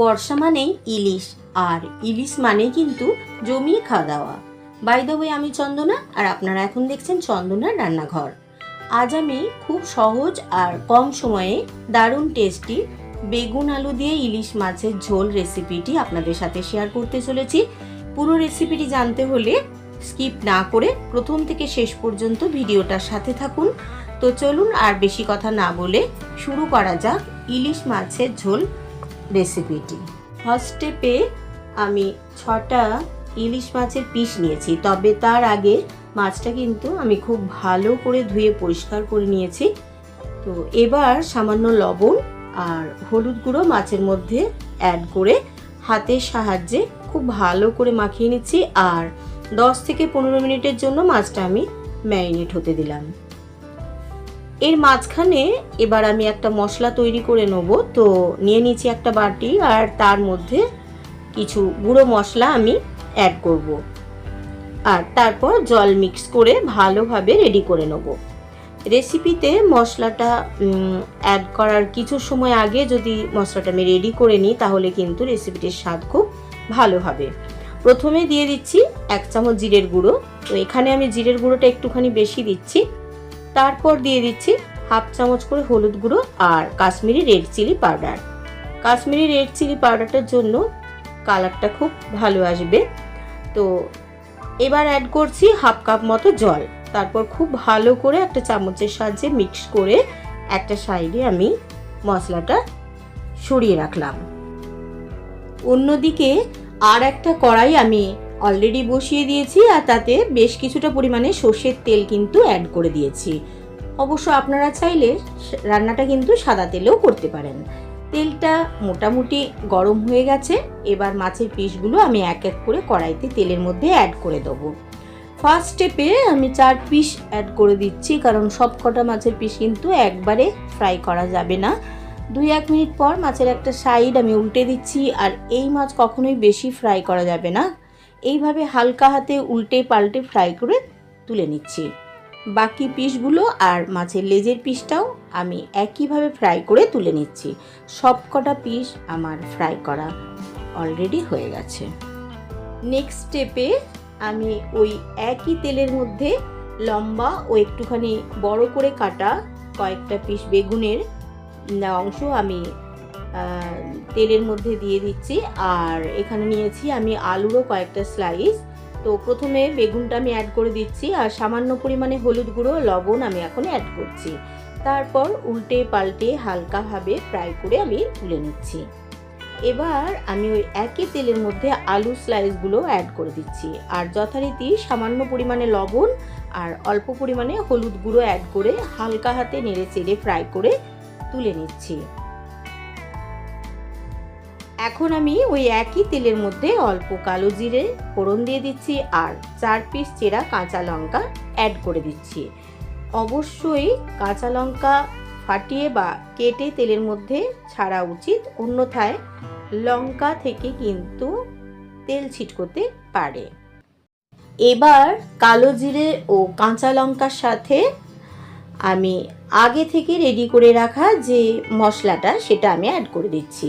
বর্ষা মানেই ইলিশ, আর ইলিশ মানে কিন্তু জমিয়ে খাওয়া দাওয়া বাই আমি চন্দনা, আর আপনারা এখন দেখছেন চন্দনার রান্নাঘর। আজ আমি খুব সহজ আর কম সময়ে দারুণ টেস্টি বেগুন আলু দিয়ে ইলিশ মাছের ঝোল রেসিপিটি আপনাদের সাথে শেয়ার করতে চলেছি। পুরো রেসিপিটি জানতে হলে স্কিপ না করে প্রথম থেকে শেষ পর্যন্ত ভিডিওটার সাথে থাকুন। তো চলুন আর বেশি কথা না বলে শুরু করা যাক ইলিশ মাছের ঝোল রেসিপিটি ফার্স্ট স্টেপে আমি ছটা ইলিশ মাছের পিস নিয়েছি, তবে তার আগে মাছটা কিন্তু আমি খুব ভালো করে ধুয়ে পরিষ্কার করে নিয়েছি। তো এবার সামান্য লবণ আর হলুদ গুঁড়ো মাছের মধ্যে অ্যাড করে হাতের সাহায্যে খুব ভালো করে মাখিয়ে নিচ্ছি আর দশ থেকে পনেরো মিনিটের জন্য মাছটা আমি ম্যারিনেট হতে দিলাম। এর মাঝখানে এবার আমি একটা মশলা তৈরি করে নেব। তো নিয়ে নিচ্ছি একটা বাটি আর তার মধ্যে কিছু গুঁড়ো মশলা আমি অ্যাড করব। আর তারপর জল মিক্স করে ভালোভাবে রেডি করে নেব। রেসিপিতে মশলাটা অ্যাড করার কিছু সময় আগে যদি মশলাটা আমি রেডি করে নিই, তাহলে কিন্তু রেসিপিটির স্বাদ খুব ভালো হবে। প্রথমে দিয়ে দিচ্ছি এক চামচ জিরের গুঁড়ো। তো এখানে আমি জিরের গুঁড়োটা একটুখানি বেশি দিচ্ছি। তারপর দিয়ে দিচ্ছি হাফ চামচ করে হলুদ গুঁড়ো আর Kashmiri red chilli powder. Kashmiri red chilli পাউডারটার জন্য কালারটা খুব ভালো আসবে। তো এবার অ্যাড করছি হাফ কাপ মতো জল। তারপর খুব ভালো করে একটা চামচের সাহায্যে মিক্স করে একটা সাইডে আমি মশলাটা সরিয়ে রাখলাম। অন্যদিকে আর একটা কড়াই আমি অলরেডি বসিয়ে দিয়েছি আর তাতে বেশ কিছুটা পরিমাণে সর্ষের তেল কিন্তু অ্যাড করে দিয়েছি। অবশ্য আপনারা চাইলে রান্নাটা কিন্তু সাদা তেলেও করতে পারেন। তেলটা মোটামুটি গরম হয়ে গেছে, এবার মাছের পিসগুলো আমি এক এক করে কড়াইতে তেলের মধ্যে অ্যাড করে দেবো। ফার্স্ট স্টেপে আমি চার পিস অ্যাড করে দিচ্ছি, কারণ সব কটা মাছের পিস কিন্তু একবারে ফ্রাই করা যাবে না। দুই এক মিনিট পর মাছের একটা সাইড আমি উল্টে দিচ্ছি, আর এই মাছ কখনোই বেশি ফ্রাই করা যাবে না। এইভাবে হালকা হাতে উল্টে পাল্টে ফ্রাই করে তুলে নিচ্ছি। বাকি পিসগুলো আর মাছের লেজের পিসটাও আমি একইভাবে ফ্রাই করে তুলে নিচ্ছি। সব কটা পিস আমার ফ্রাই করা অলরেডি হয়ে গেছে। নেক্সট স্টেপে আমি ওই একই তেলের মধ্যে লম্বা ও একটুখানি বড় করে কাটা কয়েকটা পিস বেগুনের অংশ আমি তেলের মধ্যে দিয়ে দিচ্ছি। আর এখানে নিয়েছি আমি আলুরও কয়েকটা স্লাইস তো প্রথমে বেগুনটা আমি অ্যাড করে দিচ্ছি আর সামান্য পরিমাণে হলুদ গুঁড়ো, লবণ আমি এখন অ্যাড করছি। তারপর উল্টে পাল্টে হালকাভাবে ফ্রাই করে আমি তুলে নিচ্ছি। এবার আমি ওই একই তেলের মধ্যে আলু স্লাইসগুলো অ্যাড করে দিচ্ছি। আর যথারীতি সামান্য পরিমাণে লবণ আর অল্প পরিমাণে হলুদ গুঁড়ো অ্যাড করে হালকা হাতে নেড়ে চেড়ে ফ্রাই করে তুলে নিচ্ছি। এখন আমি ওই একই তেলের মধ্যে অল্প কালো জিরে, ফোড়ন দিয়ে দিচ্ছি আর চার পিস চেরা কাঁচা লঙ্কা অ্যাড করে দিচ্ছি। অবশ্যই কাঁচা লঙ্কা ফাটিয়ে বা কেটে তেলের মধ্যে ছাড়া উচিত, অন্যথায় লঙ্কা থেকে কিন্তু তেল ছিটকোতে পারে। এবার কালো জিরে ও কাঁচা লঙ্কার সাথে আমি আগে থেকে রেডি করে রাখা যে মশলাটা, সেটা আমি অ্যাড করে দিচ্ছি।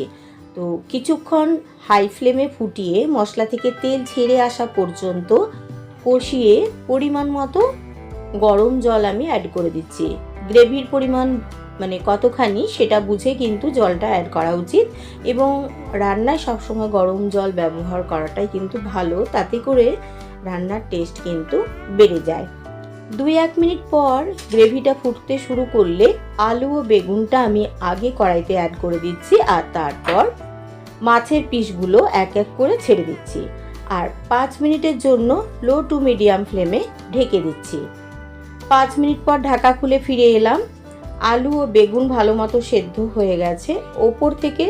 তো কিছুক্ষণ হাই ফ্লেমে ফুটিয়ে মশলা থেকে তেল ছেড়ে আসা পর্যন্ত কষিয়ে পরিমাণ মতো গরম জল আমি অ্যাড করে দিচ্ছি। গ্রেভির পরিমাণ মানে কতখানি সেটা বুঝে কিন্তু জলটা অ্যাড করা উচিত এবং রান্নায় সবসময় গরম জল ব্যবহার করাটাই কিন্তু ভালো, তাতে করে রান্নার টেস্ট কিন্তু বেড়ে যায়। দুই এক মিনিট পর গ্রেভিটা ফুটতে শুরু করলে আলু ও বেগুনটা আমি আগে কড়াইতে অ্যাড করে দিচ্ছি আর তারপর মাছের পিসগুলো এক এক করে ছেড়ে দিচ্ছি। আর পাঁচ মিনিটের জন্য লো টু মিডিয়াম ফ্লেমে ঢেকে দিচ্ছি। পাঁচ মিনিট পর ঢাকা খুলে ফিরে এলাম। আলু ও বেগুন ভালো মতো সেদ্ধ হয়ে গেছে। ওপর থেকে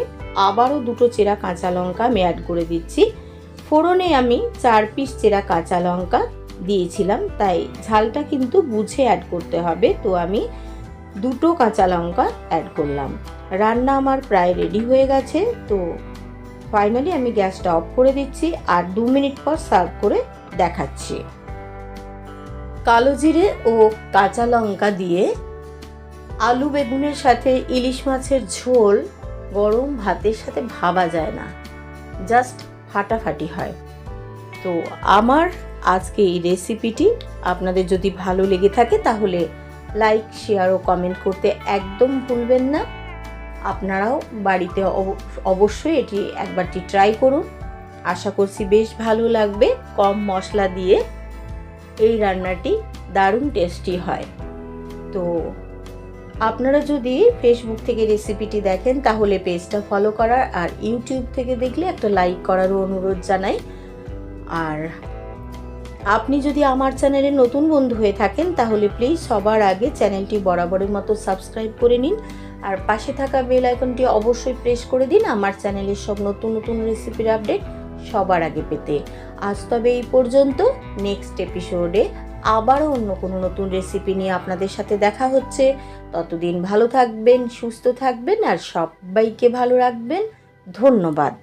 আবারও দুটো চেরা কাঁচা লঙ্কা আমি অ্যাড করে দিচ্ছি। ফোড়নে আমি চার পিস চেরা কাঁচা লঙ্কা দিয়েছিলাম, তাই ঝালটা কিন্তু বুঝে অ্যাড করতে হবে। তো আমি দুটো কাঁচা লঙ্কা অ্যাড করলাম। রান্না আমার প্রায় রেডি হয়ে গেছে, তো ফাইনালি আমি গ্যাসটা অফ করে দিচ্ছি আর দু মিনিট পর সার্ভ করে দেখাচ্ছি। কালো জিরে ও কাঁচা লঙ্কা দিয়ে আলু বেগুনের সাথে ইলিশ মাছের ঝোল গরম ভাতের সাথে ভাবা যায় না জাস্ট ফাটাফাটি হয়। তো আমার আজকে এই রেসিপিটি আপনাদের যদি ভালো লেগে থাকে তাহলে লাইক শেয়ার ও কমেন্ট করতে একদম ভুলবেন না। আপনারাও বাড়িতে অব- অবশ্যই এটি একবারটি ট্রাই করুন। আশা করছি বেশ ভালো লাগবে। কম মশলা দিয়ে এই রান্নাটি দারুণ টেস্টি হয়। তো আপনারা যদি ফেসবুক থেকে রেসিপিটি দেখেন, তাহলে পেজটা ফলো করার আর ইউটিউব থেকে দেখলে একটা লাইক করারও অনুরোধ জানাই। আর আপনি যদি আমার চ্যানেলে নতুন বন্ধু হয়ে থাকেন, তাহলে প্লিজ সবার আগে চ্যানেলটি বরাবরের মতো সাবস্ক্রাইব করে নিন। আর পাশে থাকা বেল আইকনটি অবশ্যই প্রেস করে দিন আমার চ্যানেলের সব নতুন নতুন রেসিপির আপডেট সবার আগে পেতে। আজ তবে এই পর্যন্ত নেক্সট এপিসোডে আবারও অন্য কোনো নতুন রেসিপি নিয়ে আপনাদের সাথে দেখা হচ্ছে। ততদিন ভালো থাকবেন, সুস্থ থাকবেন আর সবাইকে ভালো রাখবেন। ধন্যবাদ।